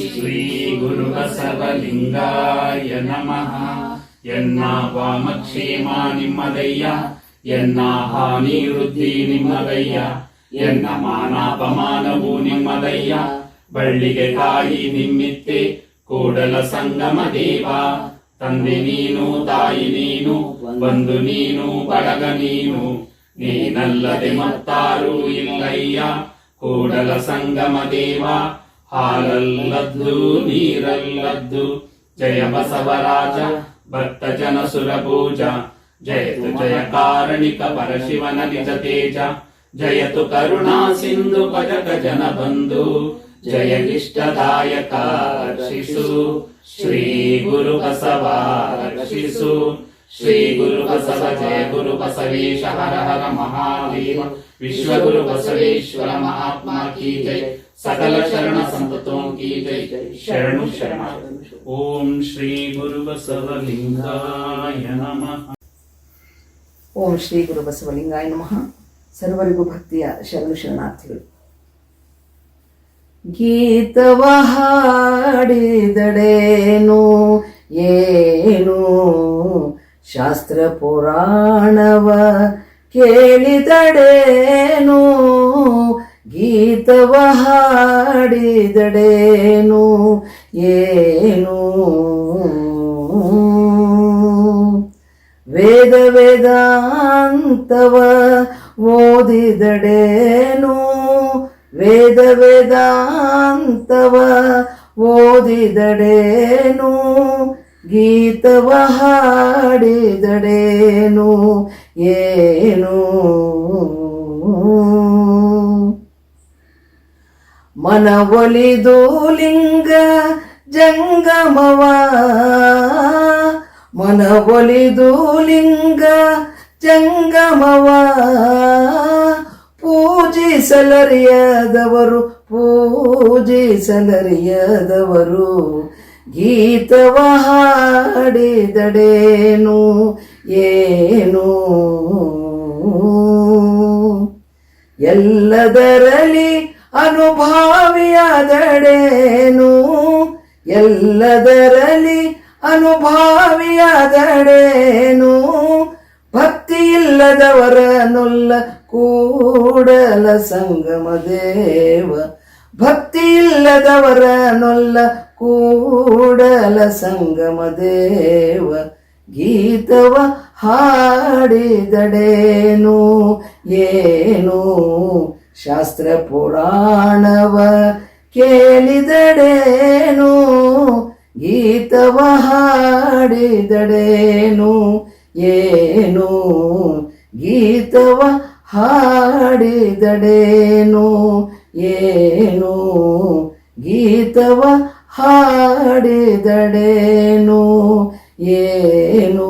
ಶ್ರೀ ಗುರು ಬಸವಲಿಂಗಾಯ ನಮಃ. ಎನ್ನ ವಾಮಕ್ಷೇಮ ನಿಮ್ಮದಯ್ಯ, ಎನ್ನ ಹಾನಿ ವೃದ್ಧಿ ನಿಮ್ಮದಯ್ಯ, ಎನ್ನ ಮಾನಾಪಮಾನವು ನಿಮ್ಮದಯ್ಯ. ಬಳ್ಳಿಗೆ ತಾಯಿ ನಿಮ್ಮಿತ್ತೆ, ಕೂಡಲ ಸಂಗಮ ದೇವ. ತಂದೆ ನೀನು, ತಾಯಿ ನೀನು, ಬಂಧು ನೀನು ಬಳಗ ನೀನು. ನೀನಲ್ಲದೆ ಮತ್ತಾರೂ ಇಲ್ಲಯ್ಯ, ಕೂಡಲ ಸಂಗಮ ದೇವ. ಹಾಲಲ್ಲದ್ದು ನೀರಲ್ಲದ್ದು ಜಯ ಬಸವರಾಜ ಭಕ್ತ ಜನ ಸುರಭೂಜ ಜಯತು ಜಯ ಕಾರಣಿಕ ಪರಶಿವನ ನಿಜ ತೇಜ ಜಯತು ಕರುಣಾ ಸಿಂಧು ಭಜಕ ಜನ ಬಂಧು ಜಯ ಇಷ್ಟದಾಯಕ ರಕ್ಷಿಸು ಶ್ರೀ ಗುರು ಬಸವ ರಕ್ಷಿಸು ಶ್ರೀ ಗುರು ಬಸವ ಜಯ ಗುರು ಬಸವೇಶ ಹರ ಹರ ಮಹಾದೇವ ವಿಶ್ವ ಗುರು ಬಸವೇಶ್ವರ ಮಹಾತ್ಮ ಕೀ ಜೈ ಸಕಲ ಶರಣ ಸಂತತೋಂ ಕೀ ಜೈ ಶರಣು ಶರಣ ಓಂ ಶ್ರೀ ಗುರು ಬಸವಲಿಂಗಾಯ ನಮಃ ಓಂ ಶ್ರೀ ಗುರು ಬಸವಲಿಂಗಾಯ ನಮಃ ಸರ್ವರಿಗೂ ಭಕ್ತಿಯ ಶರಣು ಶರಣಾರ್ಥಿಗಳು. ಗೀತವ ಹಾಡಿದಡೇನು ಏನು? ಶಾಸ್ತ್ರ ಪುರಾಣವ ಕೇಳಿದಡೇನು ಗೀತವ ಹಾಡಿದಡೇನು ಏನು? ವೇದ ವೇದಾಂತವ ಓದಿದಡೇನು ವೇದ ವೇದಾಂತವ ಓದಿದಡೇನು ಗೀತವ ಹಾಡಿದಡೇನು? ಏನು? ಮನವೊಲಿದು ಲಿಂಗ ಜಂಗಮವ? ಮನವೊಲಿದು ಲಿಂಗ ಜಂಗಮವ? ಪೂಜಿಸಲರಿಯದವರು ಪೂಜಿಸಲರಿಯದವರು. ಗೀತವ ಹಾಡಿದಡೇನು? ಏನು? ಎಲ್ಲದರಲ್ಲಿ ಅನುಭಾವಿಯಾದಡೇನು? ಎಲ್ಲದರಲ್ಲಿ ಅನುಭಾವಿಯಾದಡೇನು? ಭಕ್ತಿ ಇಲ್ಲದವರ ನೊಲ್ಲ ಕೂಡಲ ಸಂಗಮ ದೇವ ಭಕ್ತಿ ಇಲ್ಲದವರ ನೊಲ್ಲ ಕೂಡಲ ಸಂಗಮ ದೇವ, ಗೀತವ ಹಾಡಿದಡೇನು, ಏನು? ಶಾಸ್ತ್ರ ಪುರಾಣವ ಕೇಳಿದಡೇನು, ಗೀತವ ಹಾಡಿದಡೇನು, ಏನು? ಗೀತವ ಹಾಡಿದಡೇನು ಏನು ಗೀತವ ಹಾಡಿದಡೇನು ಏನು